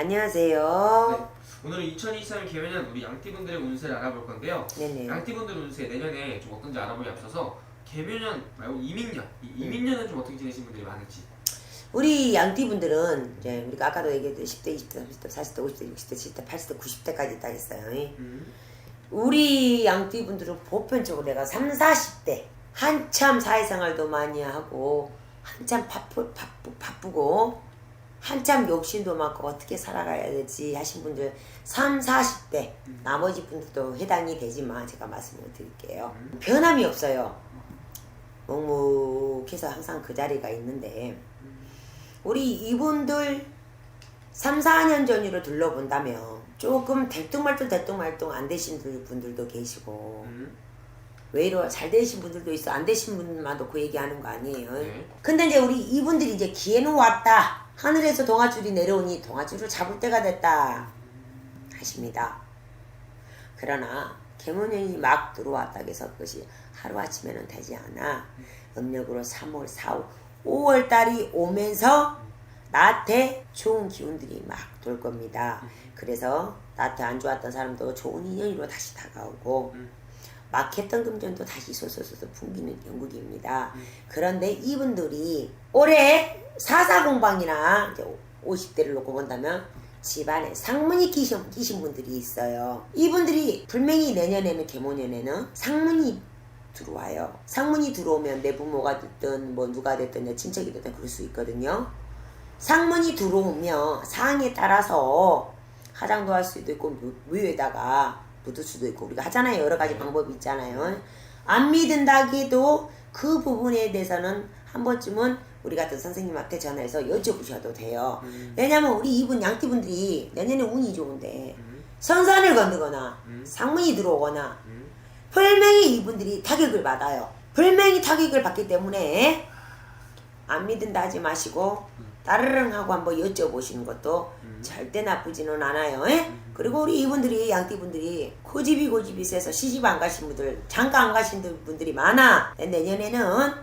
안녕하세요. 네, 오늘은 2023 개면년 우리 양띠분들의 운세를 알아볼 건데요. 네네. 양띠분들 운세 내년에 좀 어떤지 알아보기 앞서서 개면년 말고 이민년, 이 이민년은 좀 어떻게 지내신 분들이 많을지. 우리 양띠분들은 이제 우리가 아까도 얘기했듯이 10대, 20대, 30대, 40대, 50대, 60대, 70대, 80대, 90대까지 있다 했어요. 음. 우리 양띠분들은 보편적으로 내가 3, 40대 한참 사회생활도 많이 하고 한참 바쁘, 바쁘, 바쁘고 한참 욕심도 많고 어떻게 살아가야 되지 하신 분들 3, 40대 나머지 분들도 해당이 되지만 제가 말씀을 드릴게요. 변함이 없어요. 묵묵해서 항상 그 자리가 있는데 우리 이분들 3, 4년 전으로 둘러본다면 조금 대뚱말뚱 대뚱말뚱 안 되신 분들도 계시고 음. 왜 이러 잘 되신 분들도 있어 안 되신 분만도 그 얘기하는 거 아니에요. 네. 근데 이제 우리 이분들이 이제 기회는 왔다. 하늘에서 동아줄이 내려오니 동아줄을 잡을 때가 됐다. 하십니다. 그러나 개문년이 막 들어왔다 해서 그것이 하루아침에는 되지 않아. 음력으로 3월, 4월, 5월 달이 오면서 나한테 좋은 기운들이 막 돌 겁니다. 그래서 나한테 안 좋았던 사람도 좋은 인연으로 다시 다가오고 막했던 금전도 다시 솟아서서 풍기는 영국입니다. 그런데 이분들이 올해 사사공방이나 이제 50대를 놓고 본다면 집안에 상문이 끼신, 끼신 분들이 있어요. 이분들이 분명히 내년에는 개모년에는 상문이 들어와요. 상문이 들어오면 내 부모가 됐든 뭐 누가 됐든 내 친척이 됐든 그럴 수 있거든요. 상문이 들어오면 상황에 따라서 화장도 할 수도 있고 무- 무에다가 묻을 수도 있고 우리가 하잖아요. 여러 가지 방법이 있잖아요. 안 믿는다기도 그 부분에 대해서는 한 번쯤은 우리 같은 선생님한테 전화해서 여쭤보셔도 돼요. 왜냐면 우리 이분 양띠분들이 내년에 운이 좋은데 선산을 건드거나 상문이 들어오거나 음. 분명히 이분들이 타격을 받아요. 분명히 타격을 받기 때문에 안 믿는다 하지 마시고 따르릉 하고 한번 여쭤보시는 것도 절대 나쁘지는 않아요. 예? 그리고 우리 이분들이 양띠분들이 고집이 고집이 세서 시집 안 가신 분들 잠깐 안 가신 분들이 많아. 내년에는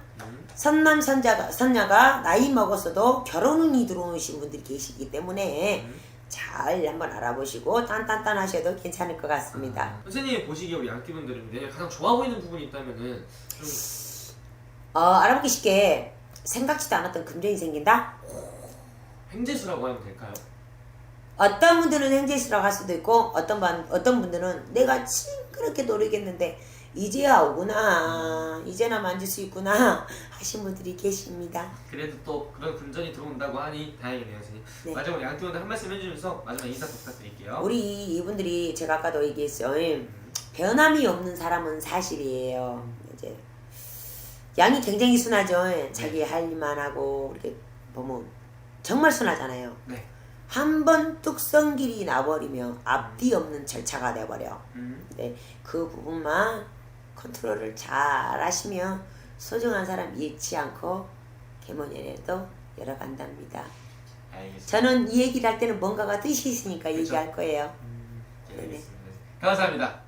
선남 선자가 선녀가 나이 먹었어도 결혼운이 들어오신 분들이 계시기 때문에 잘 한번 알아보시고 딴딴딴 하셔도 괜찮을 것 같습니다. 선생님이 보시기에 우리 양띠분들은 내년 가장 좋아 보이는 부분이 있다면은 좀 어, 알아보기 쉽게 생각지도 않았던 금전이 생긴다? 횡재수라고 하면 될까요? 어떤 분들은 행제시라고 할 수도 있고 어떤 분, 어떤 분들은 내가 징그럽게 노력했는데 이제야 오구나 이제나 만질 수 있구나 하신 분들이 계십니다. 그래도 또 그런 금전이 들어온다고 하니 다행이네요, 선생님. 네. 마지막으로 양띠분들 한 말씀 해주면서 마지막 인사 부탁드릴게요. 우리 이분들이 제가 아까도 얘기했어요. 변함이 없는 사람은 사실이에요. 이제 양이 굉장히 순하죠. 자기 할 일만 하고 이렇게 보면 정말 순하잖아요. 네. 한번 뚝성길이 나버리면 앞뒤 없는 절차가 돼버려. 음. 네, 그 부분만 컨트롤을 잘 하시면 소중한 사람 잃지 않고 개모년에도 열어간답니다. 알겠습니다. 저는 이 얘기를 할 때는 뭔가가 뜻이 있으니까 그쵸. 얘기할 거예요. 음, 네, 네네. 알겠습니다. 감사합니다.